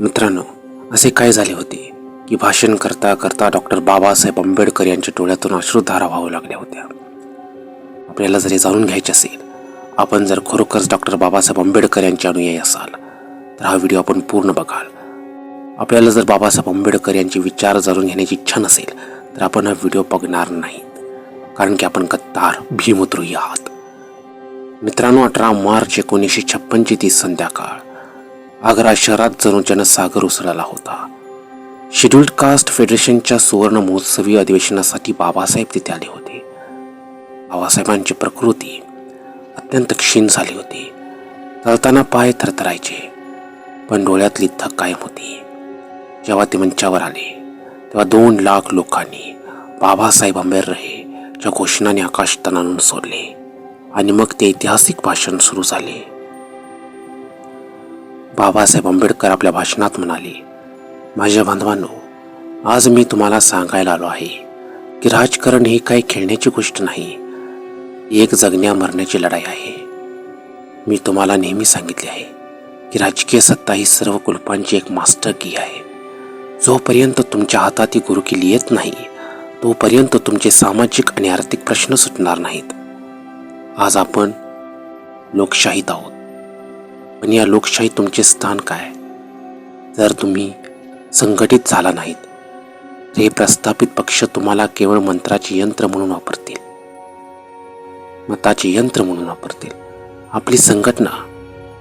मित्रांनो असे काय झाले होते की भाषण करता करता डॉक्टर बाबासाहेब आंबेडकर यांच्या डोळ्यातून अश्रुधारा वाहू लागल्या होत्या? आपल्याला जरी जाणून घ्यायचे असेल आपण जर खरोखरच डॉक्टर बाबासाहेब आंबेडकर यांचे अनुयायी असाल तर हा व्हिडिओ आपण पूर्ण बघाल. आपल्याला जर बाबासाहेब आंबेडकर यांचे विचार जाणून घेण्याची इच्छा नसेल तर आपण हा व्हिडिओ बघणार नाही कारण की आपण कत्तार भीमद्रोही आहात. मित्रांनो अठरा मार्च एकोणीसशे छप्पनची ती संध्याकाळ. आग्रा शहरात जणूच्यानं सागर उसळला होता. शेड्युल्ड कास्ट फेडरेशनच्या सुवर्ण महोत्सवी अधिवेशनासाठी बाबासाहेब तिथे आले होते. बाबासाहेबांची प्रकृती अत्यंत क्षीण झाली होती. तळताना पाय थरथरायचे पण डोळ्यातली थक कायम होती. जेव्हा ते मंचावर आले तेव्हा दोन लाख लोकांनी बाबासाहेब आंबेर च्या घोषणाने आकाश तणानून सोडले आणि मग ते ऐतिहासिक भाषण सुरू झाले. बाबासाहेब आंबेडकर आपल्या भाषणात म्हणाले माझ्या बांधवांनो आज मी तुम्हाला सांगायला आलो आहे की राजकारण ही काही खेळण्याची गोष्ट नाही एक जगण्या मरण्याची लढाई आहे. मी तुम्हाला नेहमी सांगितले आहे की राजकीय सत्ता ही सर्व कुलपांची एक मास्टर की आहे. जोपर्यंत तुमच्या हातात ही गुरुकिली येत नाही तोपर्यंत तुमचे सामाजिक आणि आर्थिक प्रश्न सुटणार नाहीत. आज आपण लोकशाहीत आहोत. पण या लोकशाहीत तुमचे स्थान काय? जर तुम्ही संघटित झाला नाहीत तर हे प्रस्थापित पक्ष तुम्हाला केवळ मंत्राचे यंत्र म्हणून वापरतील. मताचे यंत्र म्हणून वापरतील. आपली संघटना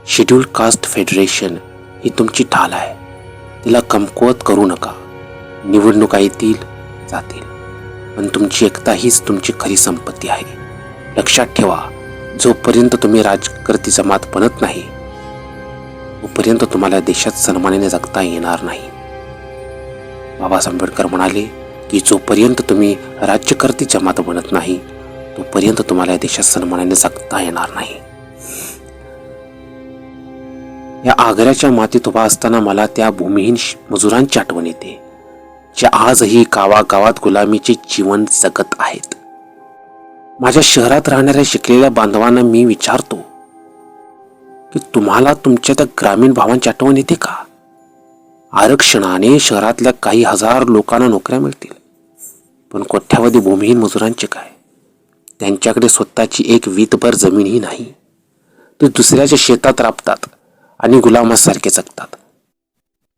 शेड्यूल कास्ट फेडरेशन ही तुमची ढाल आहे. तिला कमकुवत करू नका. निवडणुका येतील जातील. पण तुमची एकता हीच तुमची खरी संपत्ती आहे. लक्षात ठेवा जोपर्यंत तुम्ही राजकर्ती जमात बनत नाही तोपर्यंत तुम्हाला देशात सन्मानाने जगता येणार नाही. बाबासाहेब आंबेडकर म्हणाले की जोपर्यंत तुम्ही राज्यकर्ती जमात बनत नाही तोपर्यंत तुम्हाला या देशात सन्मानाने जगता येणार नाही. या आग्र्याच्या मातीत उभा असताना मला त्या भूमिहीन मजुरांची आठवण येते जे आजही गावागावात गुलामीचे जीवन जगत आहेत. माझ्या शहरात राहणाऱ्या शिकलेल्या बांधवांना मी विचारतो की तुम्हाला तुमच्या त्या ग्रामीण भावांची आठवण येते का? आरक्षणाने शहरातल्या काही हजार लोकांना नोकऱ्या मिळतील. पण कोट्यावधी भूमिहीन मजुरांचे काय? त्यांच्याकडे स्वतःची एक वीतभर जमीनही नाही. ते दुसऱ्याच्या शेतात राबतात आणि गुलामासारखे जगतात.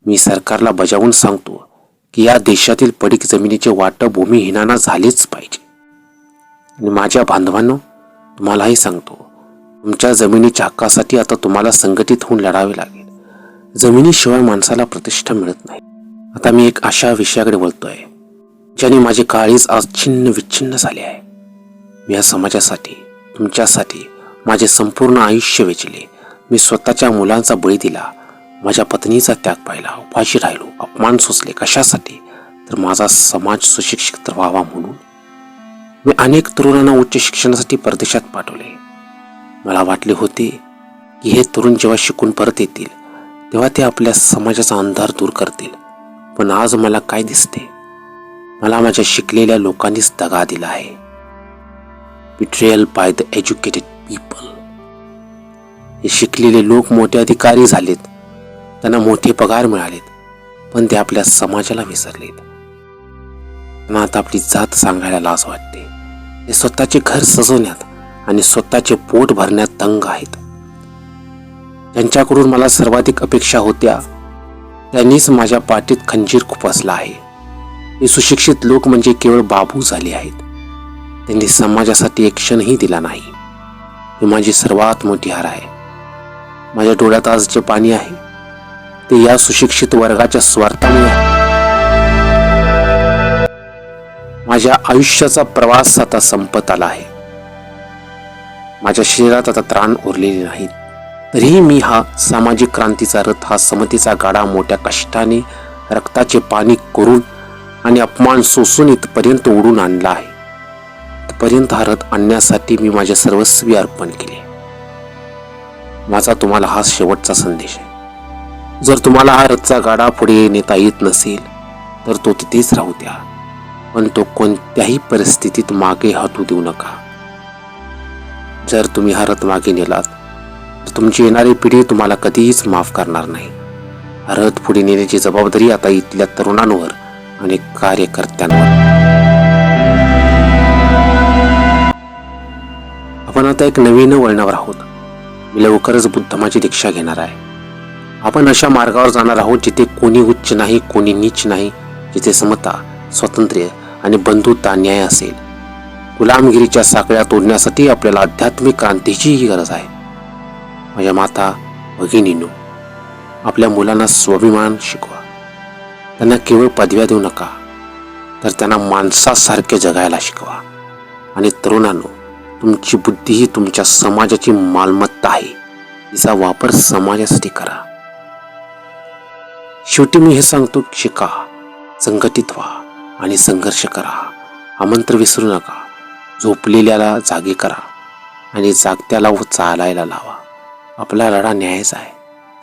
मी सरकारला बजावून सांगतो की या देशातील पडीक जमिनीचे वाटप भूमिहीनांना झालेच पाहिजे. आणि माझ्या बांधवांनो तुम्हालाही सांगतो तुमच्या जमिनीच्या हक्कासाठी आता तुम्हाला संघटित होऊन लढावे लागेल. जमिनीशिवाय माणसाला प्रतिष्ठा मिळत नाही. आता मी एक अशा विषयाकडे बोलतोय ज्याने माझे काळीच आज छिन्न विच्छिन्न झाले आहे. मी या समाजासाठी तुमच्यासाठी माझे संपूर्ण आयुष्य वेचले. मी स्वतःच्या मुलांचा बळी दिला. माझ्या पत्नीचा त्याग पाहिला. उपाशी राहिलो. अपमान सोसले. कशासाठी? तर माझा समाज सुशिक्षित व्हावा म्हणून. मी अनेक तरुणांना उच्च शिक्षणासाठी परदेशात पाठवले. मला वाटले होते की हे तरुण जेव्हा शिकून परत येतील तेव्हा ते आपल्या समाजाचा अंधार दूर करतील. पण आज मला काय दिसते? मला माझ्या शिकलेल्या लोकांनीच दगा दिला आहे. Betrayal by the educated people हे शिकलेले लोक मोठे अधिकारी झालेत. त्यांना मोठे पगार मिळालेत. पण ते आपल्या समाजाला विसरलेत. त्यांना आता आपली जात सांगायला लाज वाटते. ते स्वतःचे घर सजवण्यात आणि स्वतःचे पोट भरण्यात तंग आहेत. त्यांच्याकडून मला सर्वाधिक अपेक्षा होत्या. त्यांनीच माझ्या पाठीत खंजीर खुपसला आहे. हे सुशिक्षित लोक म्हणजे केवळ बाबू झाले आहेत. त्यांनी समाजासाठी एक क्षणही दिला नाही. ही माझी सर्वात मोठी हार आहे. माझ्या डोळ्यात आज जे पाणी आहे ते या सुशिक्षित वर्गाच्या स्वार्थामुळे आहे. माझ्या आयुष्याचा प्रवास आता संपत आला आहे. माझ्या शरीरात आता त्राण उरलेले नाहीत. तरीही मी हा सामाजिक क्रांतीचा रथ हा समतेचा गाडा मोठ्या कष्टाने रक्ताचे पाणी करून आणि अपमान सोसून इथपर्यंत ओढून आणला आहे. इथपर्यंत हा रथ आणण्यासाठी मी माझे सर्वस्वी अर्पण केले. माझा तुम्हाला हा शेवटचा संदेश आहे. जर तुम्हाला हा रथचा गाडा पुढे नेता येत नसेल तर तो तिथेच राहू द्या. पण तो कोणत्याही परिस्थितीत मागे हटू देऊ नका. जर तुम्ही हा रथ मागे नेलात तर तुमची येणारी पिढी तुम्हाला कधीच माफ करणार नाही. रथ पुढे नेण्याची जबाबदारी आता इथल्या तरुणांवर आणि कार्यकर्त्यांवर. आपण आता एक नवीन वळणावर आहोत. मी लवकरच बुद्धमाची दीक्षा घेणार आहे. आपण अशा मार्गावर जाणार आहोत जिथे कोणी उच्च नाही कोणी नीच नाही जिथे समता स्वातंत्र्य आणि बंधुता न्याय असेल. गुलामगिरीच्या साखळ्या तोडण्यासाठी आपल्याला आध्यात्मिक क्रांतीचीही गरज आहे. माझ्या माता भगिनीनो आपल्या मुलांना स्वाभिमान शिकवा. त्यांना केवळ पदव्या देऊ नका तर त्यांना माणसासारखे जगायला शिकवा. आणि तरुणांनो तुमची बुद्धी ही तुमच्या समाजाची मालमत्ता आहे. तिचा वापर समाजासाठी करा. शेवटी मी हे सांगतो शिका संघटित व्हा आणि संघर्ष करा. हा मंत्र विसरू नका. झोपलेल्याला जागे करा आणि जागत्याला व चालायला लावा. आपला लढा न्यायाचा आहे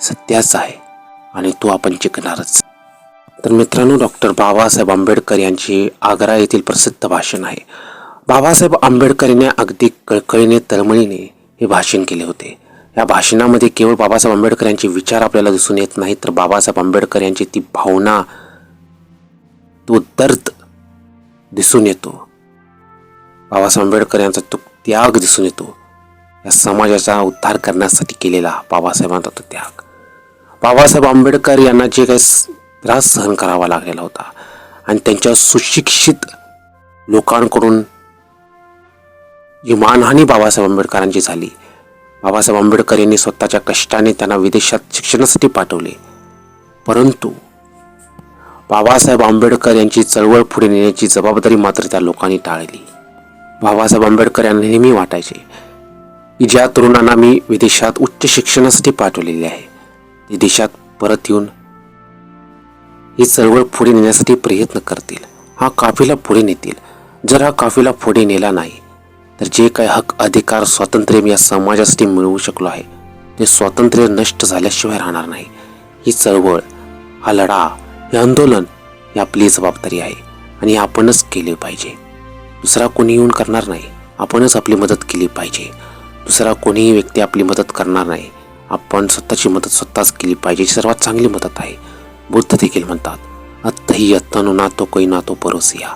सत्याचा आहे आणि तो आपण जिंकणारच. तर मित्रांनो डॉक्टर बाबासाहेब आंबेडकर यांची आग्रा येथील प्रसिद्ध भाषण आहे. बाबासाहेब आंबेडकर यांनी अगदी कळकळीने तळमळीने हे भाषण केले होते. या भाषणामध्ये केवळ बाबासाहेब आंबेडकर यांचे विचार आपल्याला दिसून येत नाहीत तर बाबासाहेब आंबेडकर यांची ती भावना तो दर्द दिसून येतो. बाबासाहेब आंबेडकर यांचा तो त्याग दिसून येतो. या समाजाचा उद्धार करण्यासाठी केलेला बाबासाहेबांचा तो त्याग. बाबासाहेब आंबेडकर यांना जे काही त्रास सहन करावा लागलेला होता आणि त्यांच्या सुशिक्षित लोकांकडून जी मानहानी बाबासाहेब आंबेडकरांची झाली बाबासाहेब आंबेडकर यांनी स्वतःच्या कष्टाने त्यांना विदेशात शिक्षणासाठी पाठवले. परंतु बाबासाहेब आंबेडकर यांची चळवळ पुढे नेण्याची जबाबदारी मात्र त्या लोकांनी टाळली. बाबासाहेब आंबेडकर यांना नेहमी वाटायचे की ज्या तरुणांना मी विदेशात उच्च शिक्षणासाठी पाठवलेले आहे ते देशात परत येऊन ही चळवळ पुढे नेण्यासाठी प्रयत्न करतील. हा काफिला पुढे नेतील. जर हा काफिला पुढे नेला नाही तर जे काही हक अधिकार स्वातंत्र्य मी या समाजासाठी मिळवू शकलो आहे ते स्वातंत्र्य नष्ट झाल्याशिवाय राहणार नाही. ही चळवळ हा लढा हे आंदोलन ही आपली जबाबदारी आहे आणि आपणच केले पाहिजे. दुसरा कोणी येऊन करणार नाही. आपणच आपली मदत केली पाहिजे. दुसरा कोणीही व्यक्ती आपली मदत करणार नाही. आपण स्वतःची मदत स्वतःच केली पाहिजे सर्वात चांगली मदत आहे. बुद्ध देखील म्हणतात अत्तही अत्तनो ना तो कै नातो परोसिया.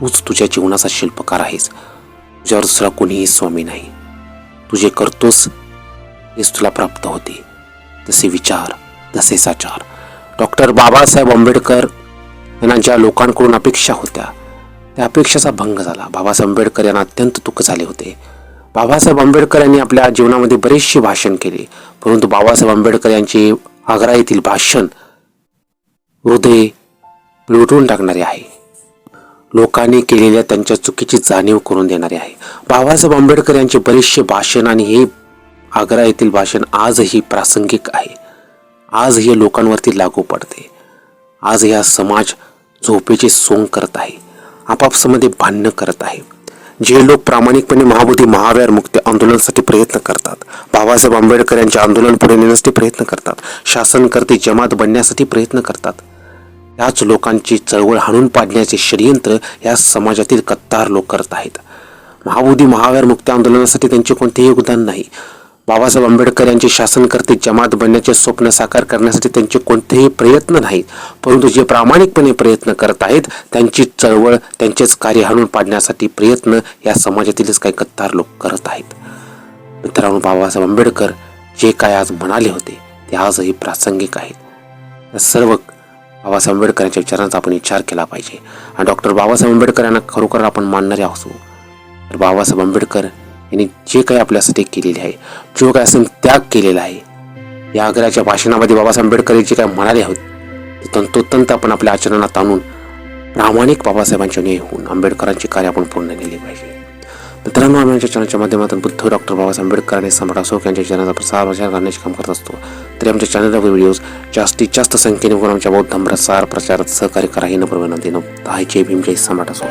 तूच तुझ्या जीवनाचा शिल्पकार आहेस. तुझ्यावर दुसरा कोणीही स्वामी नाही. तू जे करतोस तेच तुला प्राप्त होते. तसे विचार तसे साचार डॉक्टर बाबासाहेब आंबेडकर यांना ज्या लोकांकडून अपेक्षा होत्या त्या अपेक्षेचा भंग झाला. बाबासाहेब आंबेडकर यांना अत्यंत दुःख झाले होते. बाबासाहेब आंबेडकर यांनी आपल्या जीवनामध्ये बरेचसे भाषण केले. परंतु बाबासाहेब आंबेडकर यांचे आग्रा येथील भाषण हृदय लुटून टाकणारे आहे. लोकांनी केलेल्या त्यांच्या चुकीची जाणीव करून देणारे आहे. बाबासाहेब आंबेडकर यांचे बरेचसे भाषण आणि हे आग्रा येथील भाषण आजही प्रासंगिक आहे. आज हे लोकांवरती लागू पडते. आज या समाज झोपेचे सोंग करत आहे. आपापसामध्ये भांडणं करत आहे. जे लोक प्रामाणिकपणे महाबोधी महाव्यार मुक्त आंदोलनासाठी प्रयत्न करतात बाबासाहेब आंबेडकर यांचे आंदोलन पुढे नेण्यासाठी प्रयत्न करतात शासनकर्ते जमात बनण्यासाठी प्रयत्न करतात. याच लोकांची चळवळ हाणून पाडण्याचे षडयंत्र या समाजातील कत्तार लोक करत आहेत. महाबोधी महावीर मुक्त आंदोलनासाठी त्यांचे कोणतेही योगदान नाही. बाबासाहेब आंबेडकर यांचे शासनकर्ते जमात बनण्याचे स्वप्न साकार करण्यासाठी त्यांचे कोणतेही प्रयत्न नाहीत. परंतु जे प्रामाणिकपणे प्रयत्न करत आहेत त्यांची चळवळ त्यांचेच कार्य हाणून पाडण्यासाठी प्रयत्न या समाजातीलच काही कत्तार लोक करत आहेत. मित्रांनो बाबासाहेब आंबेडकर जे काय आज म्हणाले होते ते आजही प्रासंगिक आहेत. सर्व बाबासाहेब आंबेडकर यांच्या विचारांचा आपण विचार केला पाहिजे. आणि डॉक्टर बाबासाहेब आंबेडकर यांना खरोखर आपण मानणारे असू. तर बाबासाहेब आंबेडकर यांनी जे काही आपल्यासाठी केलेले आहे जो काही असं त्याग केलेला आहे. या आग्र्याच्या भाषणामध्ये बाबासाहेब आंबेडकर जे काय म्हणाले आहोत ते तंतोतंत आपण आपल्या आचरणात आणून प्रामाणिक बाबासाहेबांच्या न्याय होऊन आंबेडकरांचे कार्य आपण पूर्ण केले पाहिजे. मित्रांनो आम्ही आमच्या चॅनलच्या माध्यमातून बुद्ध डॉक्टर बाबासाहेब आंबेडकर आणि सम्राट अशोक यांच्या चॅनलचा प्रसार प्रचार करण्याचे काम करत असतो. तरी आमच्या चॅनलवर व्हिडिओज जास्तीत जास्त संख्येने बघून आमच्या बौद्ध प्रसार प्रचारात सहकार्य करा. ही नम्र विनंती न आहे जय भीम जय सम्राट असो